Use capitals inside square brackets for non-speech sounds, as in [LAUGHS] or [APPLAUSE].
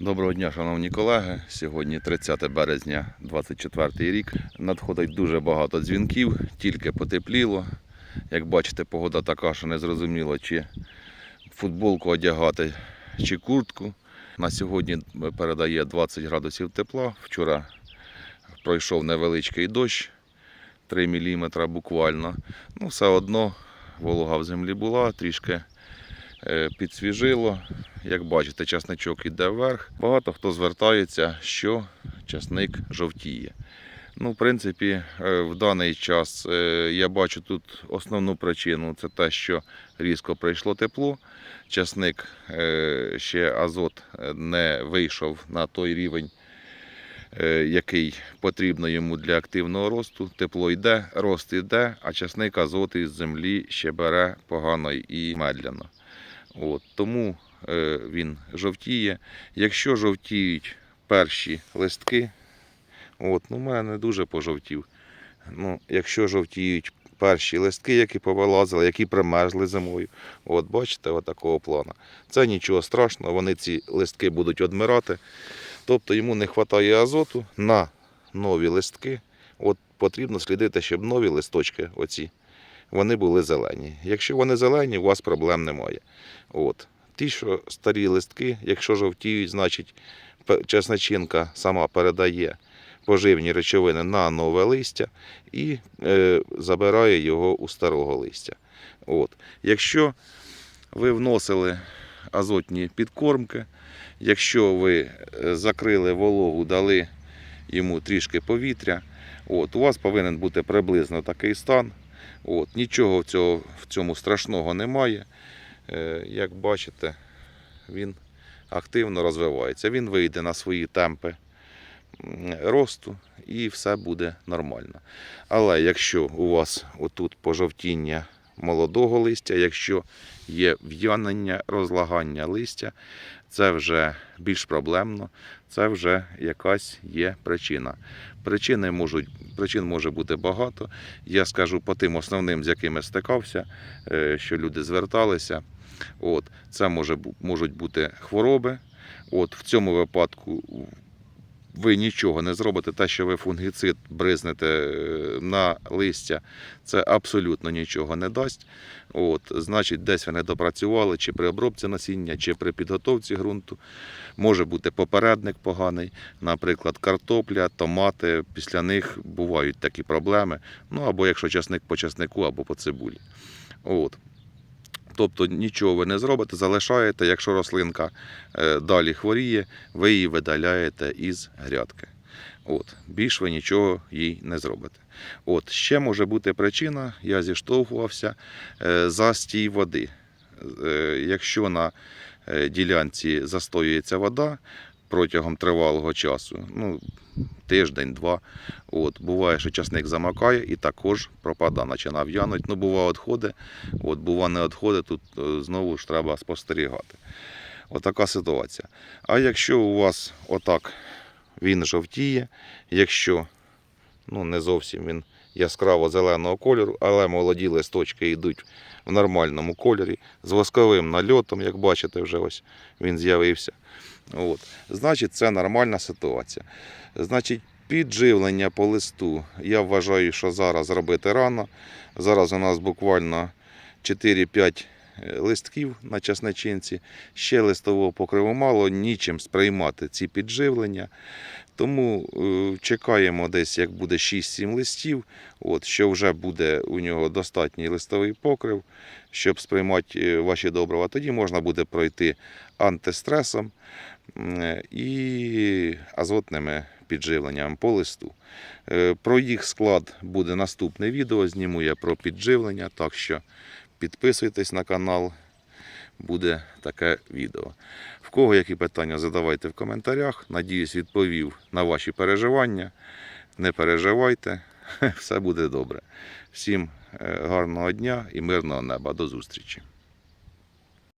Доброго дня, шановні колеги. Сьогодні 30 березня 24 рік. Надходить дуже багато дзвінків, тільки потепліло. Як бачите, погода така, що не зрозуміло, чи футболку одягати, чи куртку. На сьогодні передає 20 градусів тепла. Вчора пройшов невеличкий дощ, 3 мм буквально. Ну, все одно волога в землі була, трішки підсвіжило. Як бачите, часничок іде вверх. Багато хто звертається, що часник жовтіє. Ну, в принципі, е, в даний час е, я бачу тут основну причину це те, що різко прийшло тепло. Часник е, ще азот е, не вийшов на той рівень, е, який потрібно йому для активного росту. Тепло йде, рост йде, а часник азот із землі ще бере погано і медляно. От, тому е, він жовтіє. Якщо жовтіють перші листки, от, ну, в мене не дуже пожовтів. Ну, якщо жовтіють перші листки, які повилазили, які примерзли зимою, от бачите, от такого плану. Це нічого страшного, вони ці листки будуть одмирати. Тобто йому не вистачає азоту на нові листки. От потрібно слідити, щоб нові листочки оці, вони були зелені. Якщо вони зелені, у вас проблем немає. От. Ті, що старі листки, якщо жовтіють, значить чесночинка сама передає поживні речовини на нове листя і е, забирає його у старого листя. От. Якщо ви вносили азотні підкормки, якщо ви е, закрили вологу, дали йому трішки повітря, от, у вас повинен бути приблизно такий стан. От, нічого в, цього, в цьому страшного немає. Е, Як бачите, він активно розвивається. Він вийде на свої темпи росту і все буде нормально. Але якщо у вас отут пожовтіння молодого листя, якщо є в'янення, розлагання листя, це вже більш проблемно, це вже якась є причина. Причини можуть, причин може бути багато. Я скажу по тим основним, з якими стикався, е, що люди зверталися. От, це може, можуть бути хвороби. От, в цьому випадку ви нічого не зробите. Те, що ви фунгіцид бризнете е, на листя, це абсолютно нічого не дасть. От, значить, десь ви не допрацювали, чи при обробці насіння, чи при підготовці ґрунту. Може бути попередник поганий, наприклад, картопля, томати. Після них бувають такі проблеми. Ну або якщо часник по часнику, або по цибулі. От. Тобто нічого ви не зробите, залишаєте, якщо рослинка е, далі хворіє, ви її видаляєте із грядки. От, більш ви нічого їй не зробите. От, ще може бути причина, я зіштовхувався, е, застій води. Е, Якщо на ділянці застоюється вода протягом тривалого часу, ну, тиждень-два, от, буває, що часник замокає і також пропада, починає в'януть. Ну, бува, відходи, от, бува, не відходи, тут е, знову ж треба спостерігати. Отака ситуація. А якщо у вас отак він жовтіє, якщо ну, не зовсім він яскраво зеленого кольору, але молоді листочки йдуть в нормальному кольорі, з восковим нальотом, як бачите, вже ось він з'явився. От. Значить, це нормальна ситуація. Значить, підживлення по листу. Я вважаю, що зараз робити рано. Зараз у нас буквально 4-5 листків на часничинці. Ще листового покриву мало, нічим сприймати ці підживлення. Тому е, чекаємо десь, як буде 6-7 листів, от, що вже буде у нього достатній листовий покрив, щоб сприймати е, ваші добрива. Тоді можна буде пройти антистресом і азотними підживленнями по листу. Е, Про їх склад буде наступне відео. Зніму я про підживлення, так що підписуйтесь на канал. Буде таке відео. В кого які питання задавайте в коментарях. Надіюсь, відповів на ваші переживання. Не переживайте, [LAUGHS] все буде добре. Всім е, гарного дня і мирного неба. До зустрічі.